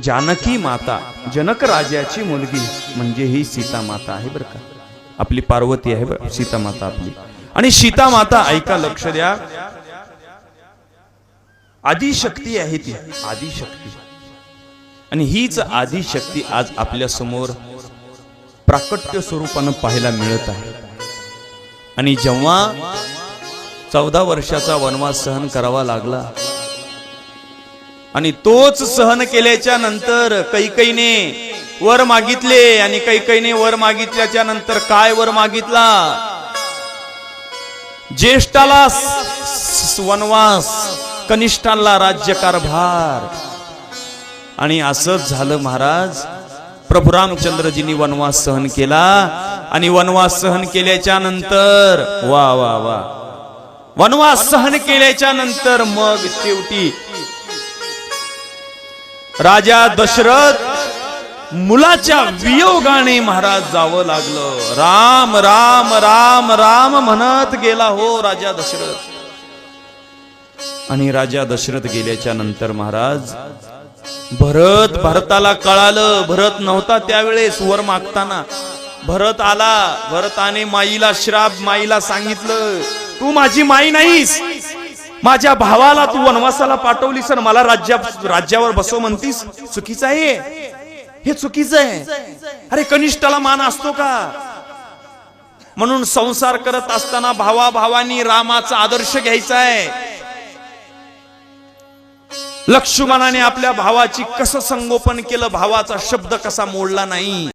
जानकी माता जनक राजाची मुलगी म्हणजे ही सीता माता आहे बरं का. आपली पार्वती आहे बरं सीता माता आपली. आणि सीता माता ऐका लक्ष द्या. आदिशक्ती आहे ती आदिशक्ती. आणि हीच आदिशक्ती आज आपल्यासमोर प्राकट्य स्वरूपानं पाहायला मिळत आहे. आणि जेव्हा चौदा वर्षाचा वनवास सहन करावा लागला आणि तोच सहन केल्याच्यानंतर कैकईने वर मागितले आणि कैकईने वर मागितल्याच्या नंतर काय वर मागितला? ज्येष्ठाला वनवास कनिष्ठाला राज्यकारभार. आणि असंच झालं महाराज प्रभू रामचंद्रजींनी वनवास सहन केला आणि वनवास सहन केल्याच्यानंतर वा वा वा. वनवास सहन केल्याच्यानंतर मग शेवटी राजा दशरथ मुलाच्या वियोगाने महाराज जावं लागलं. राम राम राम राम म्हणत गेला हो राजा दशरथ. आणि राजा दशरथ गेल्याच्यानंतर महाराज भरत भरताला कळालं. भरत नव्हता त्यावेळेस वर मागताना. भरत आला. भरताने माईला श्राप माईला सांगितलं तू माझी माई नाहीस. माझ्या भावाला तू वनवासाला पाठवलीस आणि मला राज्या राज्यावर बसव म्हणतीस? चुकीचं आहे हे. चुकीचं आहे. अरे कनिष्ठाला मान असतो का? म्हणून संसार करत असताना भावा भावानी रामाचा आदर्श घ्यायचा आहे. लक्ष्मणाने आपल्या भावाची कसं संगोपन केलं भावाचा शब्द कसा मोडला नाही.